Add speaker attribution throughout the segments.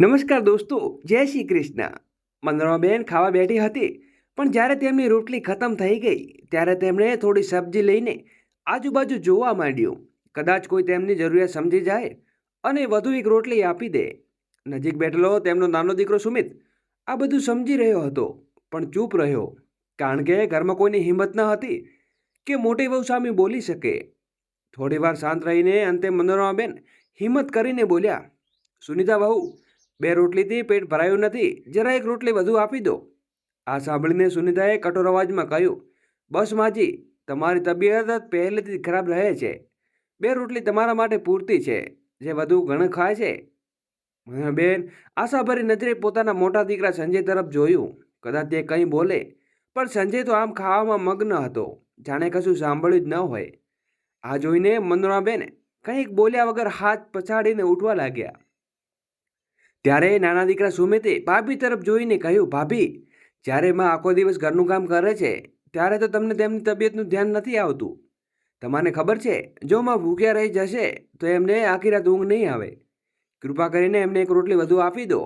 Speaker 1: નમસ્કાર દોસ્તો, જય શ્રી કૃષ્ણ. મંદરમાબેન ખાવા બેઠી હતી, પણ જ્યારે તેમની રોટલી ખતમ થઈ ગઈ, ત્યારે તેમણે થોડી સબ્જી લઈને આજુબાજુ જોવા માંડ્યું. કદાચ કોઈ તેમની જરૂરિયાત સમજી જાય અને વધુ એક રોટલી આપી દે. નજીક બેઠેલો તેમનો નાનો દીકરો સુમિત આ બધું સમજી રહ્યો હતો, પણ ચૂપ રહ્યો, કારણ કે ઘરમાં કોઈની હિંમત ન હતી કે મોટી વહુ સામે બોલી શકે. થોડીવાર શાંત રહીને અંતે મંદરમાબેન હિંમત કરીને બોલ્યા, સુનિતા વહુ બે રોટલીથી પેટ ભરાયું નથી. જરા એક રોટલી વધુ આપી દો. આ સાંભળીને સુનિતાએ કઠોર અવાજમાં કહ્યું, બસ માજી, તમારી તબિયત પહેલેથી ખરાબ રહે છે. બે રોટલી તમારા માટે પૂરતી છે, જે વધુ ઘણું ખાય છે. બેન, આશાભરી નજરે પોતાના મોટા દીકરા સંજય તરફ જોયું. કદાચ તે કંઈ બોલે. પણ સંજય તો આમ ખાવામાં મગ્ન હતો. જાણે કશું સાંભળ્યું જ ન હોય. આ જોઈને મંદરાબેન કંઈક બોલ્યા વગર હાથ પછાડીને ઉઠવા લાગ્યા. ત્યારે નાના દીકરા સુમિતે ભાભી તરફ જોઈને કહ્યું, ભાભી, જ્યારે માં આખો દિવસ ઘરનું કામ કરે છે, ત્યારે તો તમને તેમની તબિયતનું ધ્યાન નથી આવતું. તમારે ખબર છે, જો માં ભૂખ્યા રહી જશે, તો એમને આખી રાત ઊંઘ નહીં આવે. કૃપા કરીને એમને એક રોટલી વધુ આપી દો.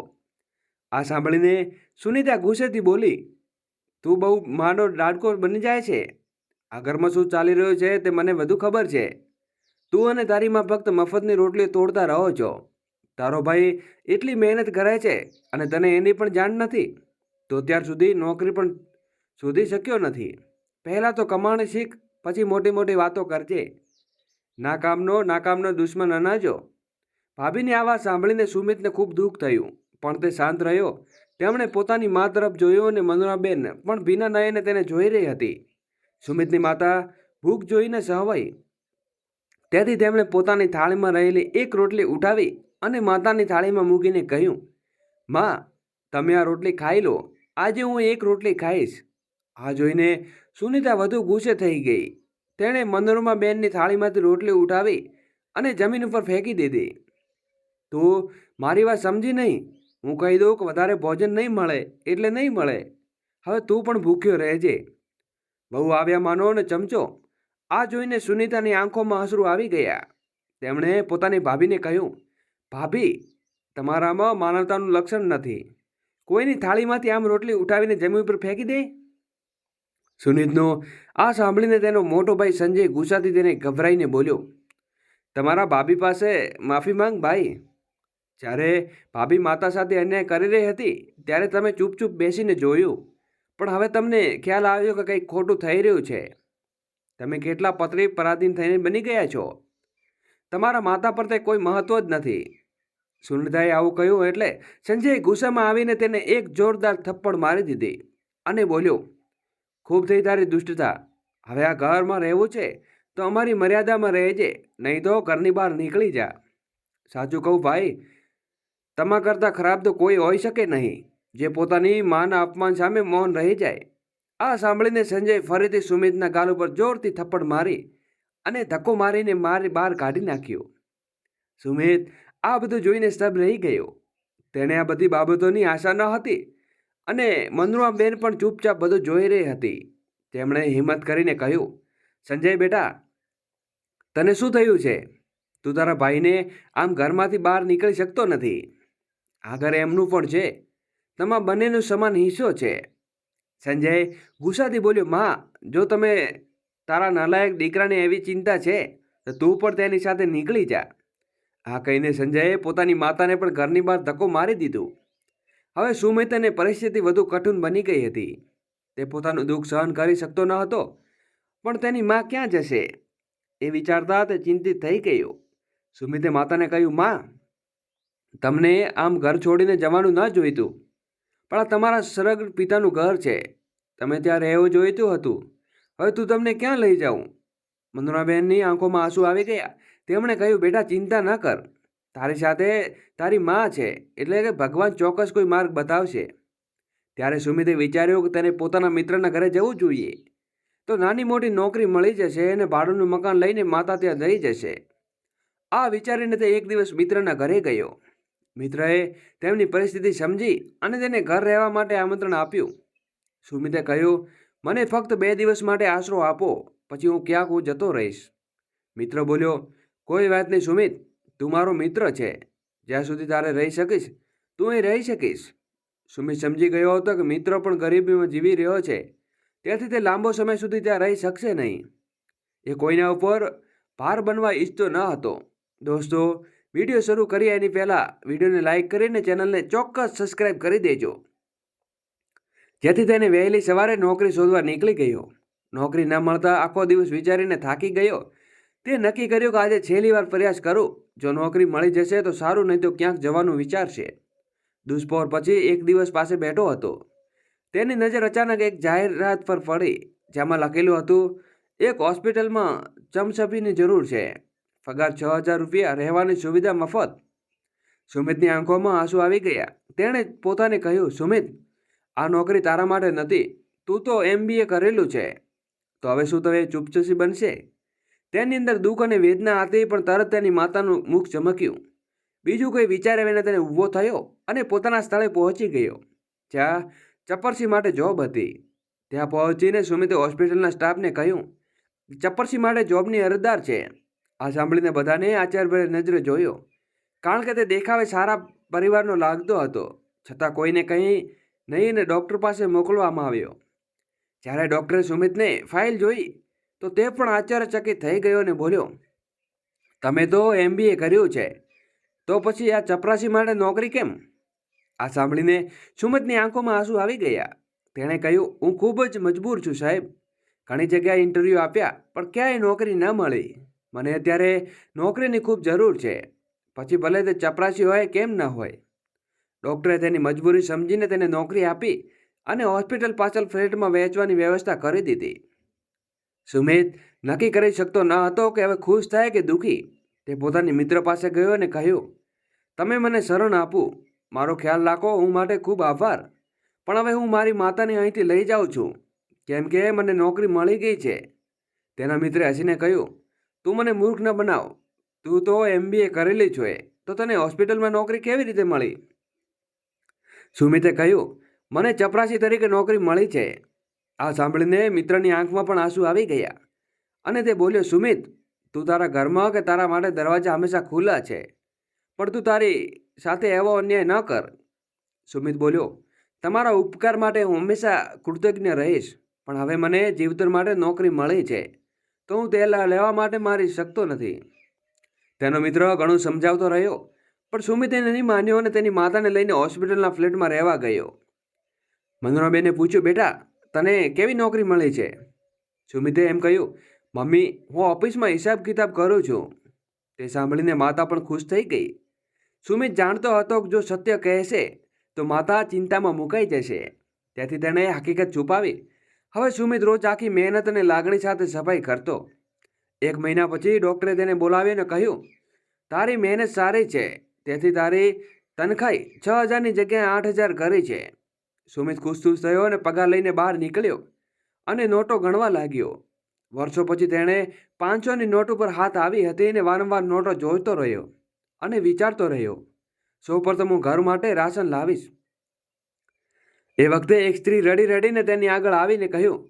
Speaker 1: આ સાંભળીને સુનિતા ગુસ્સેથી બોલી, તું બહુ માનો ડાડકો બની જાય છે. આ ઘરમાં શું ચાલી રહ્યું છે તે મને વધુ ખબર છે. તું અને તારી માં ફક્ત મફતની રોટલી તોડતા રહો છો. તારો ભાઈ એટલી મહેનત કરે છે અને તને એની પણ જાણ નથી, તો ત્યાર સુધી નોકરી પણ શોધી શક્યો નથી. પહેલાં તો કમાણી શીખ, પછી મોટી મોટી વાતો કરજે. નાકામનો નાકામનો દુશ્મન અનાજો. ભાભીની આ વાત સાંભળીને સુમિતને ખૂબ દુઃખ થયું, પણ તે શાંત રહ્યો. તેમણે પોતાની મા તરફ જોયો અને મનોરાબેન પણ ભીના નયને તેને જોઈ રહી હતી. સુમિતની માતા ભૂખ જોઈને સહવાઈ. તેથી તેમણે પોતાની થાળીમાં રહેલી એક રોટલી ઉઠાવી અને માતાની થાળીમાં મૂકીને કહ્યું, માં, તમે આ રોટલી ખાઈ લો. આજે હું એક રોટલી ખાઈશ. આ જોઈને સુનિતા વધુ ગુસ્સે થઈ ગઈ. તેણે મનોરમા બેનની થાળીમાંથી રોટલી ઉઠાવી અને જમીન ઉપર ફેંકી દીધી. તો મારી વાત સમજી નહીં. હું કહી દઉં કે વધારે ભોજન નહીં મળે, એટલે નહીં મળે. હવે તું પણ ભૂખ્યો રહેજે. બહુ આવ્યા માનો અને ચમચો. આ જોઈને સુનિતાની આંખોમાં અશ્રુ આવી ગયા. તેમણે પોતાની ભાભીને કહ્યું ભાભી, તમારામાં માનવતાનું લક્ષણ નથી. કોઈની થાળીમાંથી આમ રોટલી ઉઠાવીને જમીન ઉપર ફેંકી દે? સુનિતનો આ સાંભળીને તેનો મોટો ભાઈ સંજય ગુસ્સાથી તેને ગભરાઈને બોલ્યો, તમારા ભાભી પાસે માફી માંગ ભાઈ. જ્યારે ભાભી માતા સાથે અન્યાય કરી રહી હતી, ત્યારે તમે ચૂપચૂપ બેસીને જોયું. પણ હવે તમને ખ્યાલ આવ્યો કે કંઈક ખોટું થઈ રહ્યું છે. તમે કેટલા પતરી પરાધીન થઈને બની ગયા છો? તમારા માતા પર તે કોઈ મહત્વ જ નથી. સુનિતાએ આવું કહ્યું એટલે સંજય ગુસ્સામાં આવીને તેને એક જોરદાર થપ્પડ મારી દીધી અને બોલ્યો, ખૂબ થઈ તારી દુષ્ટતા. હવે આ ઘરમાં રહેવું છે તો અમારી મર્યાદામાં રહેજે, નહીં તો ઘરની બહાર નીકળી જા. સાચું કહું ભાઈ તમા કરતાં ખરાબ તો કોઈ હોઈ શકે નહીં. જે પોતાની માના અપમાન સામે મૌન રહી જાય. આ સાંભળીને સંજય ફરીથી સુમિતના ગાલ ઉપર જોરથી થપ્પડ મારી અને ધક્કો મારીને મારી બહાર કાઢી નાખ્યો. સુમિત આ બધું જોઈને સ્તબ્ધ રહી ગયો. તેણે આ બધી બાબતોની આશા ન હતી અને મનરુઆ બેન પણ ચૂપચાપ બધું જોઈ રહી હતી. તેમણે હિંમત કરીને કહ્યું, સંજય બેટા, તને શું થયું છે? તું તારા ભાઈને આમ ઘરમાંથી બહાર નીકળી શકતો નથી. આ ઘર એમનું પણ છે. તમારા બંનેનો સમાન હિસ્સો છે. સંજય ગુસ્સાથી બોલ્યો, માં, જો તમે તારા નાલાયક દીકરાને એવી ચિંતા છે, તો તું પણ તેની સાથે નીકળી જા. આ કહીને સંજયે પોતાની માતાને પણ ઘરની બહાર ધક્કો મારી દીધું. હવે સુમિતને પરિસ્થિતિ વધુ કઠિન બની ગઈ હતી. તે પોતાનું દુઃખ સહન કરી શકતો ન હતો, પણ તેની માં ક્યાં જશે? એ વિચારતા તે ચિંતિત થઈ ગયો. સુમિતે માતાને કહ્યું, માં, તમને આમ ઘર છોડીને જવાનું ન જોઈતું, પણ આ તમારા સરગ પિતાનું ઘર છે. તમે ત્યાં રહેવું જોઈતું હતું. હવે તું તમને ક્યાં લઈ જાઉં? મંદુરાબેનની આંખોમાં આંસુ આવી ગયા. તેમણે કહ્યું, બેટા, ચિંતા ન કર. તારી સાથે તારી માં છે, એટલે કે ભગવાન ચોક્કસ કોઈ માર્ગ બતાવશે. ત્યારે સુમિતે વિચાર્યું કે તેને પોતાના મિત્રના ઘરે જવું જોઈએ. તો નાની મોટી નોકરી મળી જશે અને ભાડુનું મકાન લઈને માતા ત્યાં જઈ જશે. આ વિચારીને તે એક દિવસ મિત્રના ઘરે ગયો. મિત્રએ તેમની પરિસ્થિતિ સમજી અને તેને ઘર રહેવા માટે આમંત્રણ આપ્યું. સુમિતે કહ્યું, મને ફક્ત બે દિવસ માટે આશરો આપો, પછી હું ક્યાંક હું જતો રહીશ. મિત્ર બોલ્યો કોઈ વાત નહીં, સુમિત, તું મારો મિત્ર છે. જ્યાં સુધી તારે રહી શકીશ, તું અહીં રહી શકીશ. સુમિત સમજી ગયો હતો કે મિત્ર પણ ગરીબીમાં જીવી રહ્યો છે. તેથી તે લાંબો સમય સુધી ત્યાં રહી શકશે નહીં. એ કોઈના ઉપર ભાર બનવા ઈચ્છતો ન હતો. દોસ્તો, વીડિયો શરૂ કરીએ એની પહેલાં વિડીયોને લાઇક કરીને ચેનલને ચોક્કસ સબસ્ક્રાઇબ કરી દેજો. જેથી તેને વહેલી સવારે નોકરી શોધવા નીકળી ગયો. નોકરી ન મળતા આખો દિવસ વિચારીને થાકી ગયો. તે નક્કી કર્યું કે આજે છેલ્લી વાર પ્રયાસ કરું. જો નોકરી મળી જશે તો સારું, નહીં તો ક્યાંક જવાનું વિચારશે દુષ્પોર પછી એક દિવસ પાસે બેઠો હતો. તેની નજર અચાનક એક જાહેરાત પર પડી, જેમાં લખેલું હતું, એક હોસ્પિટલમાં ચમચપીની જરૂર છે. પગાર છ હજાર રૂપિયા, રહેવાની સુવિધા મફત. સુમિતની આંખોમાં આંસુ આવી ગયા. તેણે પોતાને કહ્યું, સુમિત, આ નોકરી તારા માટે નથી. તું તો એમબીએ કરેલું છે. તો હવે શું તમે ચૂપચૂસી બનશે? તેની અંદર દુઃખ અને વેદના હતી, પણ તરત તેની માતાનું મુખ ચમક્યું. બીજું કોઈ વિચારે વિના તેને ઊભો થયો અને પોતાના સ્થળે પહોંચી ગયો. જ્યાં ચપરસી માટે જોબ હતી. ત્યાં પહોંચીને સુમિતે હોસ્પિટલના સ્ટાફને કહ્યું, ચપરસી માટે જોબની અરજદાર છે. આ સાંભળીને બધાને આચાર્યભાઈ નજરે જોયો. કારણ કે તે દેખાવે સારા પરિવારનો લાગતો હતો. છતાં કોઈને કંઈ નહીં ને ડૉક્ટર પાસે મોકલવામાં આવ્યો. જ્યારે ડૉક્ટરે સુમિતને ફાઇલ જોઈ તો તે પણ આશ્ચર્યચકિત થઈ ગયો અને બોલ્યો, તમે તો એમબીએ કર્યું છે, તો પછી આ ચપરાસી માટે નોકરી કેમ? આ સાંભળીને સુમિતની આંખોમાં આંસુ આવી ગયા. તેણે કહ્યું, હું ખૂબ જ મજબૂર છું સાહેબ. ઘણી જગ્યાએ ઇન્ટરવ્યૂ આપ્યા, પણ ક્યાંય નોકરી ન મળી. મને અત્યારે નોકરીની ખૂબ જરૂર છે. પછી ભલે તે ચપરાસી હોય કેમ ન હોય. ડૉક્ટરે તેની મજબૂરી સમજીને તેને નોકરી આપી અને હોસ્પિટલ પાછળ ફ્લેટમાં વહેંચવાની વ્યવસ્થા કરી દીધી. સુમિત નક્કી કરી શકતો ન હતો કે હવે ખુશ થાય કે દુઃખી. તે પોતાની મિત્ર પાસે ગયો અને કહ્યું, તમે મને શરણ આપું. મારો ખ્યાલ રાખો, હું માટે ખૂબ આભાર. પણ હવે હું મારી માતાને અહીંથી લઈ જાઉં છું. કેમ કે મને નોકરી મળી ગઈ છે. તેના મિત્રે હસીને કહ્યું, તું મને મૂર્ખ ન બનાવ. તું તો એમબીએ કરેલી છો તો તને હોસ્પિટલમાં નોકરી કેવી રીતે મળી? સુમિતે કહ્યું, મને ચપરાસી તરીકે નોકરી મળી છે. આ સાંભળીને મિત્રની આંખમાં પણ આંસુ આવી ગયા. અને તે બોલ્યો, સુમિત, તું તારા ઘરમાં કે તારા માટે દરવાજા હંમેશા ખુલ્લા છે, પણ તું તારી સાથે એવો અન્યાય ન કર. સુમિત બોલ્યો, તમારા ઉપકાર માટે હું હંમેશા કૃતજ્ઞ રહીશ, પણ હવે મને જીવતર માટે નોકરી મળી છે, તો હું તે લેવા માટે મારી શકતો નથી. તેનો મિત્ર ઘણું સમજાવતો રહ્યો, પણ સુમિતે નહીં માન્યો અને તેની માતાને લઈને હોસ્પિટલના ફ્લેટમાં રહેવા ગયો. મંદરાબેને પૂછ્યું, બેટા તને કેવી નોકરી મળી છે? સુમિતે એમ કહ્યું, મમ્મી, હું ઓફિસમાં હિસાબ કિતાબ કરું છું. તે સાંભળીને માતા પણ ખુશ થઈ ગઈ. સુમિત જાણતો હતો કે જો સત્ય કહેશે, તો માતા ચિંતામાં મુકાઈ જશે. તેથી તેણે હકીકત છુપાવી. હવે સુમિત રોજ આખી મહેનત અને લાગણી સાથે સફાઈ કરતો. એક મહિના પછી ડૉક્ટરે તેને બોલાવીને કહ્યું, તારી મહેનત સારી છે. તેથી તારી તનખાઈ છ હજારની જગ્યાએ આઠ હજાર કરી છે. સુમિત ખુશ ખુશ થયો અને પગાર લઈને બહાર નીકળ્યો અને નોટો ગણવા લાગ્યો. વર્ષો પછી તેણે પાંચસોની નોટ ઉપર હાથ આવી હતી અને વારંવાર નોટો જોઈતો રહ્યો અને વિચારતો રહ્યો. સૌપ્રથમ હું ઘર માટે રાશન લાવીશ. એ વખતે એક સ્ત્રી રડી રડીને તેની આગળ આવીને કહ્યું,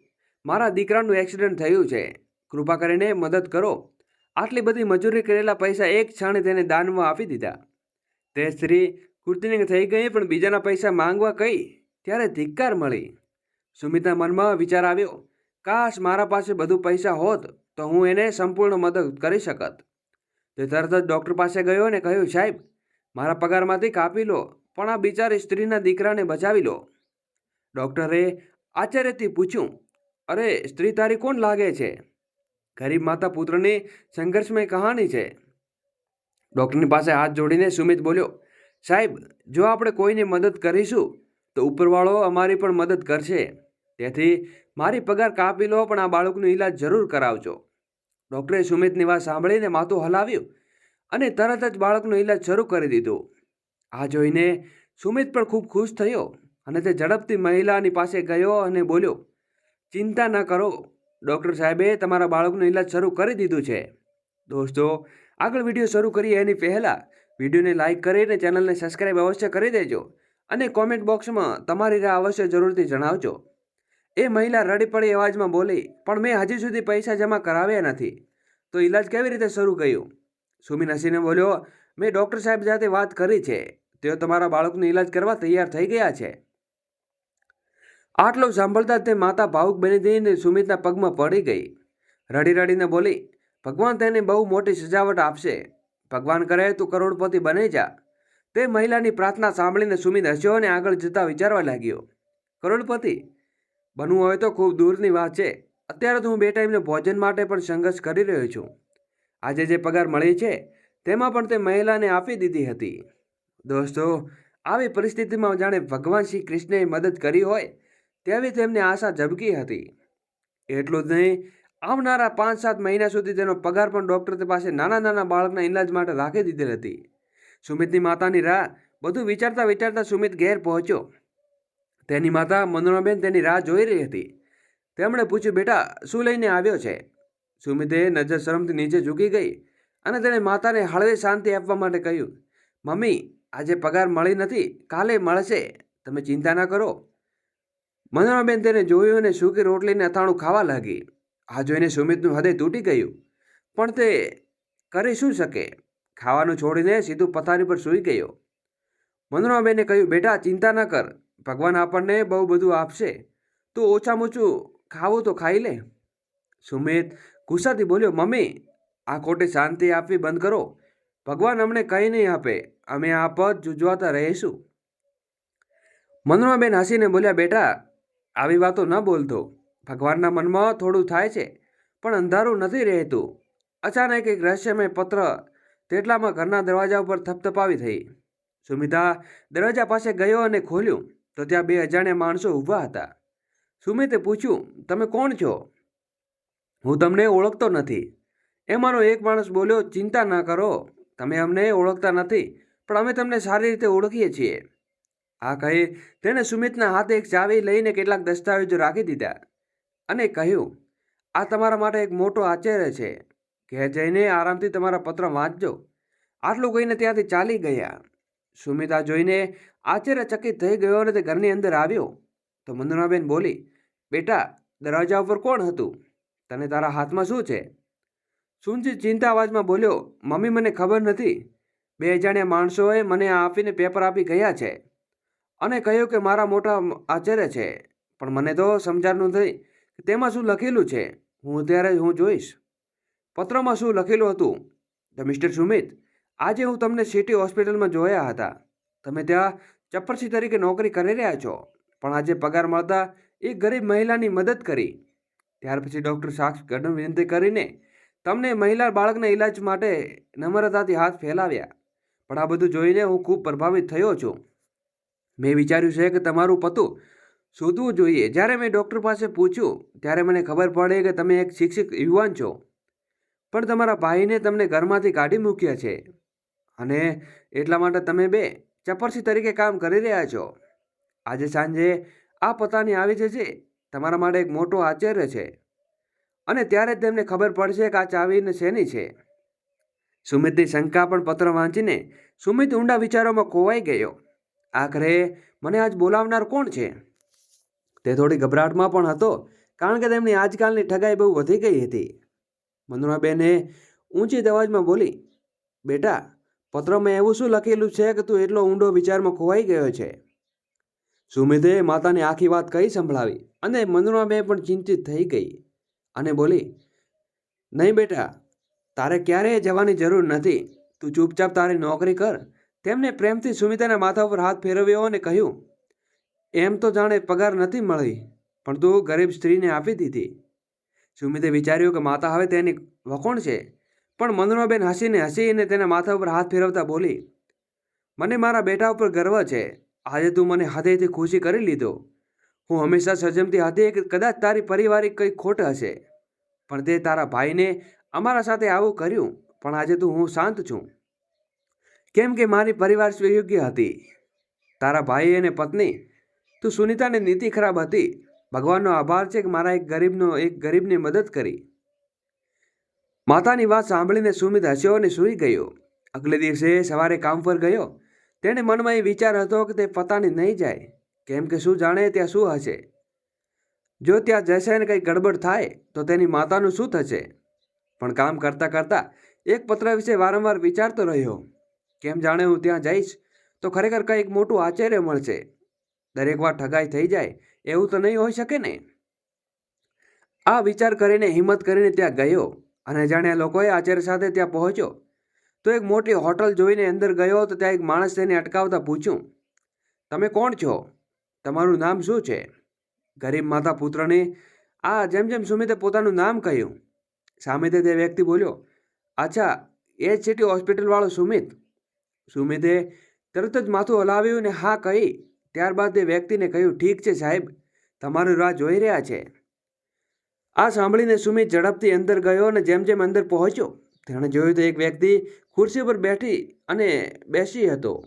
Speaker 1: મારા દીકરાનું એક્સિડન્ટ થયું છે. કૃપા કરીને મદદ કરો. આટલી બધી મજૂરી કરેલા પૈસા એક ક્ષણે તેને દાનમાં આપી દીધા. તે સ્ત્રી કૃતિનિંગ થઈ ગઈ પણ બીજાના પૈસા માંગવા કહી ત્યારે ધિક્કાર મળી. સુમિતના મનમાં વિચાર આવ્યો, કાશ મારા પાસે બધું પૈસા હોત, તો હું એને સંપૂર્ણ મદદ કરી શકત. તે તરત જ ડૉક્ટર પાસે ગયો અને કહ્યું, સાહેબ, મારા પગારમાંથી કાપી લો, પણ આ બિચારી સ્ત્રીના દીકરાને બચાવી લો. ડૉક્ટરે આશ્ચર્યથી પૂછ્યું, અરે, સ્ત્રી તારી કોણ લાગે છે? ગરીબ માતા પુત્રની સંઘર્ષમય કહાની છે. ડૉક્ટરની પાસે હાથ જોડીને સુમિત બોલ્યો, સાહેબ, જો આપણે કોઈને મદદ કરીશું તો ઉપરવાળો અમારી પણ મદદ કરશે. તેથી મારી પગાર કાપી લો, પણ આ બાળકનો ઈલાજ જરૂર કરાવજો. ડૉક્ટરે સુમિતની વાત સાંભળીને માથું હલાવ્યું અને તરત જ બાળકનો ઈલાજ શરૂ કરી દીધો. આ જોઈને સુમિત પણ ખૂબ ખુશ થયો અને તે ઝડપથી મહિલાની પાસે ગયો અને બોલ્યો, ચિંતા ન કરો, ડૉક્ટર સાહેબે તમારા બાળકનો ઈલાજ શરૂ કરી દીધું છે. દોસ્તો, આગળ વીડિયો શરૂ કરીએ એની પહેલાં વિડીયોને લાઇક કરીને ચેનલને સબસ્ક્રાઈબ અવશ્ય કરી દેજો. અને કોમેન્ટ બોક્સમાં તમારી રાહ અવશ્ય જરૂરથી જણાવજો. એ મહિલા રડી પડી અવાજમાં બોલી, પણ મેં હજી સુધી પૈસા જમા કરાવ્યા નથી. તો ઈલાજ કેવી રીતે શરૂ કર્યું? સુમિન હસીને બોલ્યો, મેં ડૉક્ટર સાહેબ સાથે વાત કરી છે. તેઓ તમારા બાળકનો ઈલાજ કરવા તૈયાર થઈ ગયા છે. આટલું સાંભળતા તે માતા ભાવુક બની જઈને સુમિતના પગમાં પડી ગઈ. રડી રડીને બોલી, ભગવાન તેને બહુ મોટી સજાવટ આપશે. ભગવાન કરે તું કરોડપતિ બની જા. તે મહિલાની પ્રાર્થના સાંભળીને સુમિત હસ્યો અને આગળ જતા વિચારવા લાગ્યો. કરોડપતિ, બનવું હોય તો ખૂબ દૂરની વાત છે. અત્યારે તો હું બે ટાઈમને ભોજન માટે પણ સંઘર્ષ કરી રહ્યો છું. આજે જે પગાર મળી છે, તેમાં પણ તે મહિલાને આપી દીધી હતી. દોસ્તો, આવી પરિસ્થિતિમાં જાણે ભગવાન શ્રી કૃષ્ણએ મદદ કરી હોય, તેવી તેમને આશા ઝબકી હતી. એટલું જ નહીં, આવનારા પાંચ સાત મહિના સુધી તેનો પગાર પણ ડૉક્ટર પાસે નાના નાના બાળકના ઇલાજ માટે રાખી દીધેલ હતી. સુમિતની માતાની રાહ બધું વિચારતા વિચારતા સુમિત ઘેર પહોંચ્યો. તેની માતા મનોરમાબેન તેની રાહ જોઈ રહી હતી. તેમણે પૂછ્યું, બેટા, શું લઈને આવ્યો છે? સુમિતે નજર શરમથી નીચે ઝૂકી ગઈ અને તેણે માતાને હળવે શાંતિ આપવા માટે કહ્યું, મમ્મી, આજે પગાર મળી નથી, કાલે મળશે. તમે ચિંતા ના કરો. મનોરમાબેન તેને જોયું અને સૂકી રોટલીને અથાણું ખાવા લાગી. આ જોઈને સુમિતનું હૃદય તૂટી ગયું. પણ તે કરી શું શકે? ખાવાનું છોડીને સીધું પથારી પર સૂઈ ગયો. મનોરમાબેને કહ્યું, બેટા, ચિંતા ન કર. ભગવાન આપણને બહુ બધું આપશે. તું ઓછામાં ઓછું ખાવું તો ખાઈ લે. સુમિત ગુસ્સાથી બોલ્યો, મમ્મી, આ ખોટી શાંતિ આપવી બંધ કરો. ભગવાન અમને કંઈ નહીં આપે. અમે આ પદ જુજવાતા રહીશું. મનોરમાબેન હસીને બોલ્યા, બેટા, આવી વાતો ન બોલતો. ભગવાનના મનમાં થોડું થાય છે, પણ અંધારું નથી રહેતું. અચાનક એક રહસ્યમય પત્ર તેટલામાં ઘરના દરવાજા ઉપર થપથપાવી થઈ. સુમિતા દરવાજા પાસે ગયો અને ખોલ્યું. તો ત્યાં બે અજાણ્યા માણસો ઊભા હતા. સુમિતે પૂછ્યું, તમે કોણ છો? હું તમને ઓળખતો નથી. એમાંનો એક માણસ બોલ્યો, ચિંતા ના કરો, તમે અમને ઓળખતા નથી, પણ અમે તમને સારી રીતે ઓળખીએ છીએ. આ કહી તેણે સુમિતના હાથે એક ચાવી લઈને કેટલાક દસ્તાવેજો રાખી દીધા અને કહ્યું, આ તમારા માટે એક મોટો આશ્ચર્ય છે. ઘેર જઈને આરામથી તમારા પત્ર વાંચજો. આટલું કહીને ત્યાંથી ચાલી ગયા. સુમિતા જોઈને આશ્ચર્યચકિત થઈ ગયો અને તે ઘરની અંદર આવ્યો. તો મંદુનાબેન બોલી, બેટા, દરવાજા ઉપર કોણ હતું? તને તારા હાથમાં શું છે? સુનજી ચિંતા અવાજમાં બોલ્યો, મમ્મી મને ખબર નથી. બે અજાણ્યા માણસોએ મને આ આપીને પેપર આપી ગયા છે. અને કહ્યું કે મારા મોટા આચાર્ય છે. પણ મને તો સમજાતું નથી તેમાં શું લખેલું છે. હું ત્યારે હું જોઈશ. પત્રમાં શું લખેલું હતું? તો મિસ્ટર સુમિત આજે હું તમને સિટી હોસ્પિટલમાં જોયા હતા. તમે ત્યાં ચપ્પરસી તરીકે નોકરી કરી રહ્યા છો, પણ આજે પગાર મળતા એક ગરીબ મહિલાની મદદ કરી. ત્યાર પછી ડૉક્ટર સાક્ષ ગઢન વિનંતી કરીને તમને મહિલા બાળકના ઈલાજ માટે નમ્રતાથી હાથ ફેલાવ્યા. પણ આ બધું જોઈને હું ખૂબ પ્રભાવિત થયો છું. મેં વિચાર્યું છે કે તમારું પતું શોધવું જોઈએ. જ્યારે મેં ડૉક્ટર પાસે પૂછ્યું, ત્યારે મને ખબર પડે કે તમે એક શિક્ષિત યુવાન છો. પણ તમારા ભાઈને તમને ઘરમાંથી કાઢી મૂક્યા છે. અને એટલા માટે તમે બે ચપરસી તરીકે કામ કરી રહ્યા છો. આજે સાંજે આ પતાની આવી જશે તમારા માટે એક મોટો આશ્ચર્ય છે. અને ત્યારે જ તેમને ખબર પડશે કે આ ચાવીને શેની છે. સુમિતની શંકા પણ પત્ર વાંચીને સુમિત ઊંડા વિચારોમાં ખોવાઈ ગયો. આખરે મને આજ બોલાવનાર કોણ છે? તે થોડી ગભરાટમાં પણ હતો, કારણ કે તેમની આજકાલની ઠગાઈ બહુ વધી ગઈ હતી. મંદુરાબેને ઊંચી અવાજમાં બોલી, બેટા, પત્રમાં એવું શું લખેલું છે કે તું એટલો ઊંડો વિચારમાં ખોવાઈ ગયો છે? સુમિતે માતાની આખી વાત કહી સંભળાવી અને મંદુરાબેન પણ ચિંતિત થઈ ગઈ અને બોલી, નહીં બેટા, તારે ક્યારેય જવાની જરૂર નથી. તું ચૂપચાપ તારી નોકરી કર. તેમને પ્રેમથી સુમિતાના માથા ઉપર હાથ ફેરવ્યો અને કહ્યું, એમ તો જાણે પગાર નથી મળી, પણ તું ગરીબ સ્ત્રીને આપી દીધી. સુમિતે વિચાર્યું કે માતા હવે તેની વખોણ છે. પણ મનોરમાબેન હસીને હસીને તેના માથા ઉપર હાથ ફેરવતા બોલી, મને મારા બેટા ઉપર ગર્વ છે. આજે તું મને હૃદયથી ખુશી કરી લીધો. હું હંમેશા સજમતી હતી કે કદાચ તારી પારિવારિક કંઈ ખોટ હશે. પણ તે તારા ભાઈને અમારા સાથે આવું કર્યું, પણ આજે તું હું શાંત છું. કેમ કે મારી પરિવાર સ્વયોગ્ય હતી. તારા ભાઈ અને પત્ની, તું સુનિતાની નીતિ ખરાબ હતી. ભગવાનનો આભાર છે કે મારા એક ગરીબનો, એક ગરીબને મદદ કરી. માતાની વાત સાંભળીને સુમિત હસ્યો અને સૂઈ ગયો. અગલે દિવસે સવારે કામ પર ગયો. તેણે મનમાં એ વિચાર હતો કે તે પતાની નહીં જાય. કેમ કે શું જાણે ત્યાં શું હશે? જો ત્યાં જશે ને કંઈ ગડબડ થાય, તો તેની માતાનું શું થશે? પણ કામ કરતાં કરતાં એક પત્ર વિશે વારંવાર વિચારતો રહ્યો. કેમ જાણે હું ત્યાં જઈશ, તો ખરેખર કંઈક મોટું આશ્ચર્ય મળશે. દરેક વાર ઠગાઈ થઈ જાય એવું તો નહીં હોઈ શકે ને? આ વિચાર કરીને, હિંમત કરીને ત્યાં ગયો અને જાણે લોકોએ આચાર્ય સાથે ત્યાં પહોંચ્યો. તો એક મોટી હોટલ જોઈને અંદર ગયો તો ત્યાં એક માણસ તેને અટકાવતા પૂછ્યું, તમે કોણ છો? તમારું નામ શું છે? ગરીબ માતા પુત્રને આ જેમ જેમ સુમિતે પોતાનું નામ કહ્યું સામેથી તે વ્યક્તિ બોલ્યો, અચ્છા, એ જ સિટી હોસ્પિટલવાળો સુમિત. સુમિતે તરત જ માથું હલાવ્યું ને હા કહી, ત્યારબાદ તે વ્યક્તિને કહ્યું, ઠીક છે સાહેબ તમારું રાહ જોઈ રહ્યા છે. આ સાંભળીને સુમિત ઝડપથી અંદર ગયો અને જેમ જેમ અંદર પહોંચ્યો, તેણે જોયું તો એક વ્યક્તિ ખુરશી પર બેઠી અને બેસી હતો.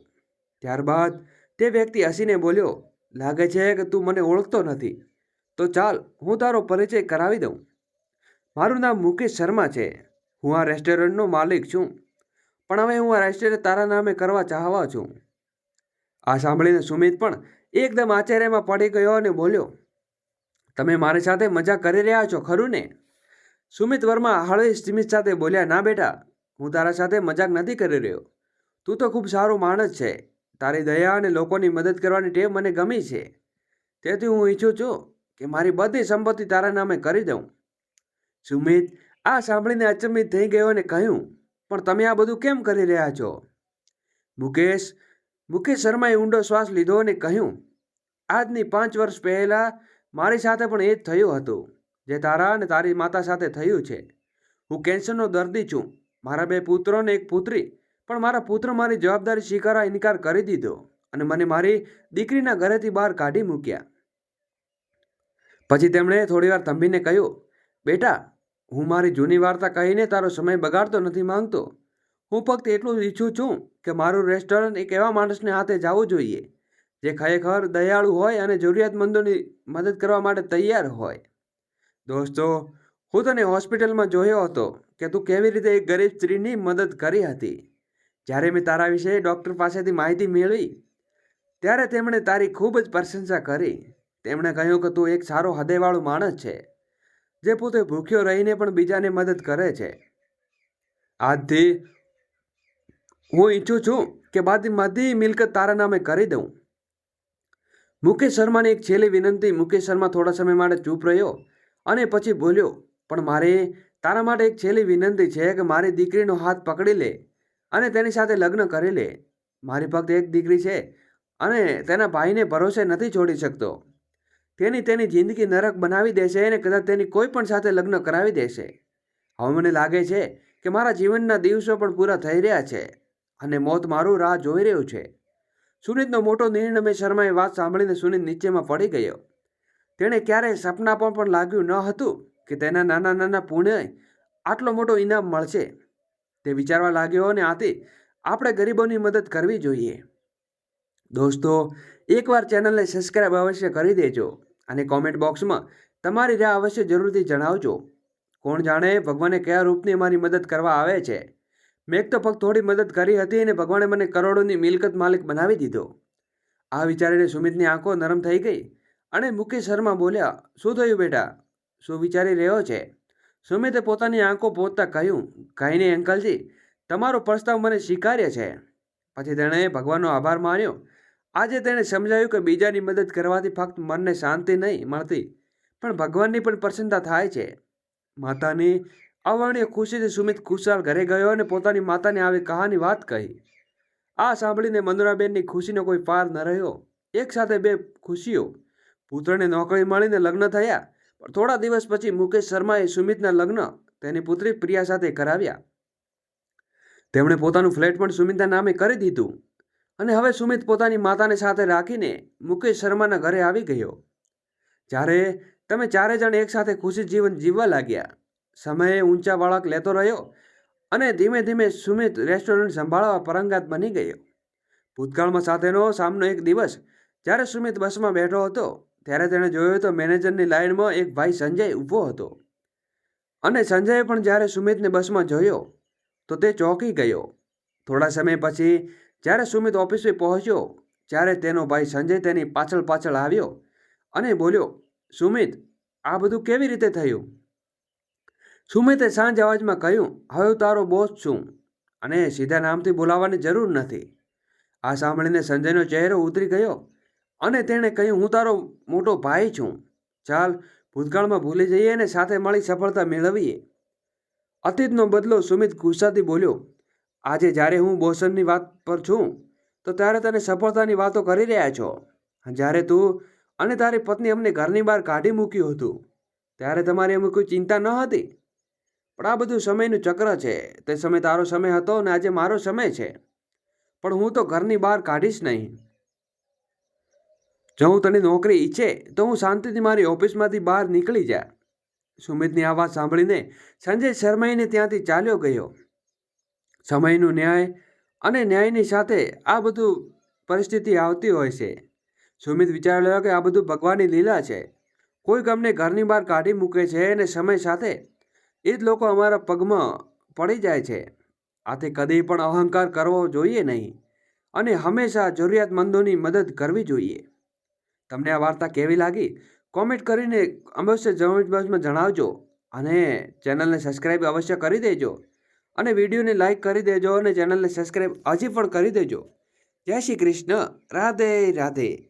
Speaker 1: ત્યારબાદ તે વ્યક્તિ હસીને બોલ્યો, લાગે છે કે તું મને ઓળખતો નથી. તો ચાલ, હું તારો પરિચય કરાવી દઉં. મારું નામ મુકેશ શર્મા છે. હું આ રેસ્ટોરન્ટનો માલિક છું. પણ હવે હું આ રેસ્ટોરન્ટ તારા નામે કરવા ચાહવા છું. આ સાંભળીને સુમિત પણ એકદમ આશ્ચર્યમાં પડી ગયો અને બોલ્યો તમે મારી સાથે મજા કરી રહ્યા છો, ખરું ને? સુમિત વર્મા હળવી સ્મિત સાથે બોલ્યા, ના બેટા, હું તારા સાથે મજાક નથી કરી રહ્યો. તું તો ખૂબ સારો માણસ છે. તારી દયા અને લોકોની મદદ કરવાની ટેવ મને ગમી છે. તેથી હું ઈચ્છું છું કે મારી બધી સંપત્તિ તારા નામે કરી દઉં. સુમિત આ સાંભળીને અચંબિત થઈ ગયો અને કહ્યું, પણ તમે આ બધું કેમ કરી રહ્યા છો? મુકેશ મુકેશ શર્માએ ઊંડો શ્વાસ લીધો અને કહ્યું, આજની પાંચ વર્ષ પહેલાં મારી સાથે પણ એ જ થયું હતું, જે તારા અને તારી માતા સાથે થયું છે. હું કેન્સરનો દર્દી છું. મારા બે પુત્રો અને એક પુત્રી, પણ મારા પુત્ર મારી જવાબદારી સ્વીકારવા ઇનકાર કરી દીધો અને મને મારી દીકરીના ઘરેથી બહાર કાઢી મૂક્યા. પછી તેમણે થોડીવાર થંભીને કહ્યું, બેટા, હું મારી જૂની વાર્તા કહીને તારો સમય બગાડતો નથી માંગતો. હું ફક્ત એટલું જ ઈચ્છું છું કે મારું રેસ્ટોરન્ટ એક એવા માણસને હાથે જવું જોઈએ. જે ખરેખર દયાળુ હોય અને જરૂરિયાતમંદોની મદદ કરવા માટે તૈયાર હોય. દોસ્તો, હું તને હોસ્પિટલમાં જોયો હતો કે તું કેવી રીતે એક ગરીબ સ્ત્રીની મદદ કરી હતી. જ્યારે મેં તારા વિશે ડૉક્ટર પાસેથી માહિતી મેળવી, ત્યારે તેમણે તારી ખૂબ જ પ્રશંસા કરી. તેમણે કહ્યું કે તું એક સારો હૃદયવાળો માણસ છે, જે પોતે ભૂખ્યો રહીને પણ બીજાને મદદ કરે છે. આજથી હું ઈચ્છું છું કે બાદ બધી મિલકત તારા નામે કરી દઉં. મુકેશ શર્માની એક છેલ્લી વિનંતી. મુકેશ શર્મા થોડા સમય માટે ચૂપ રહ્યો અને પછી બોલ્યો, પણ મારે તારા માટે એક છેલ્લી વિનંતી છે કે મારી દીકરીનો હાથ પકડી લે અને તેની સાથે લગ્ન કરી લે. મારી ફક્ત એક દીકરી છે અને તેના ભાઈને ભરોસે નથી છોડી શકતો. તેની તેની જિંદગી નરક બનાવી દેશે અને કદાચ તેની કોઈ પણ સાથે લગ્ન કરાવી દેશે. હવે મને લાગે છે કે મારા જીવનના દિવસો પણ પૂરા થઈ રહ્યા છે અને મોત મારું રાહ જોઈ રહ્યું છે. સુનિતનો મોટો નિર્ણય મેં શર્માએ વાત સાંભળીને સુનિત નીચેમાં પડી ગયો. તેણે ક્યારેય સપનામાં પણ લાગ્યું ન હતું કે તેના નાના નાના પુણ્ય આટલો મોટો ઇનામ મળશે. તે વિચારવા લાગ્યો અને આથી, આપણે ગરીબોની મદદ કરવી જોઈએ. દોસ્તો, એકવાર ચેનલને સબસ્ક્રાઈબ અવશ્ય કરી દેજો અને કોમેન્ટ બોક્સમાં તમારી રાહ અવશ્ય જરૂરથી જણાવજો. કોણ જાણે ભગવાને કયા રૂપની અમારી મદદ કરવા આવે છે. મેં તો ફક્ત થોડી મદદ કરી હતી અને ભગવાને મને કરોડોની મિલકત માલિક બનાવી દીધો. આ વિચારીને સુમિતની આંખો નરમ થઈ ગઈ અને મુકેશ શર્મા બોલ્યા, શું થયું બેટા? શું વિચારી રહ્યો છે? સુમિતે પોતાની આંખો પોતતા કહ્યું, કંઈ નહીં અંકલજી, તમારો પ્રસ્તાવ મને સ્વીકાર્ય છે. પછી તેણે ભગવાનનો આભાર માન્યો. આજે તેણે સમજાયું કે બીજાની મદદ કરવાથી ફક્ત મનને શાંતિ નહીં મળતી, પણ ભગવાનની પણ પ્રસન્નતા થાય છે. માતાની અવર્ણ્ય ખુશીથી સુમિત ખુશાલ ઘરે ગયો અને પોતાની માતાને આવી કહાની વાત કહી. આ સાંભળીને મનુરાબેનની ખુશીનો કોઈ પાર ન રહ્યો. એક સાથે બે ખુશીઓ. પુત્રને નોકરી મળીને લગ્ન થયા, પણ થોડા દિવસ પછી મુકેશ શર્માએ સુમિતના લગ્ન તેની પુત્રી પ્રિયા સાથે કરાવ્યા. તેમણે પોતાનું ફ્લેટ પણ સુમિતના નામે કરી દીધું અને હવે સુમિત પોતાની માતાને સાથે રાખીને મુકેશ શર્માના ઘરે આવી ગયો. જ્યારે તમે ચારે જણ એકસાથે ખુશી જીવન જીવવા લાગ્યા. સમયે ઊંચા બાળક લેતો રહ્યો અને ધીમે ધીમે સુમિત રેસ્ટોરન્ટ સંભાળવા પરંગાત બની ગયો. ભૂતકાળમાં સાથેનો સામનો એક દિવસ જ્યારે સુમિત બસમાં બેઠો હતો, ત્યારે તેણે જોયો તો મેનેજરની લાઇનમાં એક ભાઈ સંજય ઊભો હતો. અને સંજયે પણ જ્યારે સુમિતને બસમાં જોયો, તો તે ચોંકી ગયો. થોડા સમય પછી જ્યારે સુમિત ઓફિસે પહોંચ્યો, ત્યારે તેનો ભાઈ સંજય તેની પાછળ પાછળ આવ્યો અને બોલ્યો, સુમિત, આ બધું કેવી રીતે થયું? સુમિતે સાંજ અવાજમાં કહ્યું? હવે હું તારો બોસ છું અને સીધા નામથી બોલાવવાની જરૂર નથી. આ સાંભળીને સંજયનો ચહેરો ઉતરી ગયો અને તેણે કહ્યું, હું તારો મોટો ભાઈ છું. ચાલ, ભૂતકાળમાં ભૂલી જઈએ અને સાથે મળી સફળતા મેળવીએ. અતીતનો બદલો સુમિત ગુસ્સાથી બોલ્યો, આજે જ્યારે હું બોસનની વાત પર છું, તો ત્યારે તને સફળતાની વાતો કરી રહ્યા છો. જ્યારે તું અને તારી પત્ની અમને ઘરની બહાર કાઢી મૂક્યું હતું, ત્યારે તમારી અમે કોઈ ચિંતા ન હતી? પણ આ બધું સમયનું ચક્ર છે. તે સમય તારો સમય હતો અને આજે મારો સમય છે. પણ હું તો ઘરની બહાર કાઢીશ નહીં. જો હું તને નોકરી ઈચ્છે, તો હું શાંતિથી મારી ઓફિસમાંથી બહાર નીકળી જા. સુમિતની આ વાત સાંભળીને સંજય શર્માઈને ત્યાંથી ચાલ્યો ગયો. સમયનું ન્યાય અને ન્યાયની સાથે આ બધું પરિસ્થિતિ આવતી હોય છે. સુમિત વિચારી રહ્યો કે આ બધું ભગવાનની લીલા છે. કોઈક અમને ઘરની બહાર કાઢી મૂકે છે અને સમય સાથે એ જ લોકો અમારા પગમાં પડી જાય છે. આથી કદી પણ અહંકાર કરવો જોઈએ નહીં અને હંમેશા જરૂરિયાતમંદોની મદદ કરવી જોઈએ. તમને આ વાર્તા કેવી લાગી? કોમેન્ટ કરીને અવશ્ય જવાબમાં જણાવજો અને ચેનલને સબસ્ક્રાઈબ અવશ્ય કરી દેજો અને વિડીયોને લાઇક કરી દેજો અને ચેનલને સબસ્ક્રાઈબ હજી પણ કરી દેજો. જય શ્રી કૃષ્ણ. રાધે રાધે.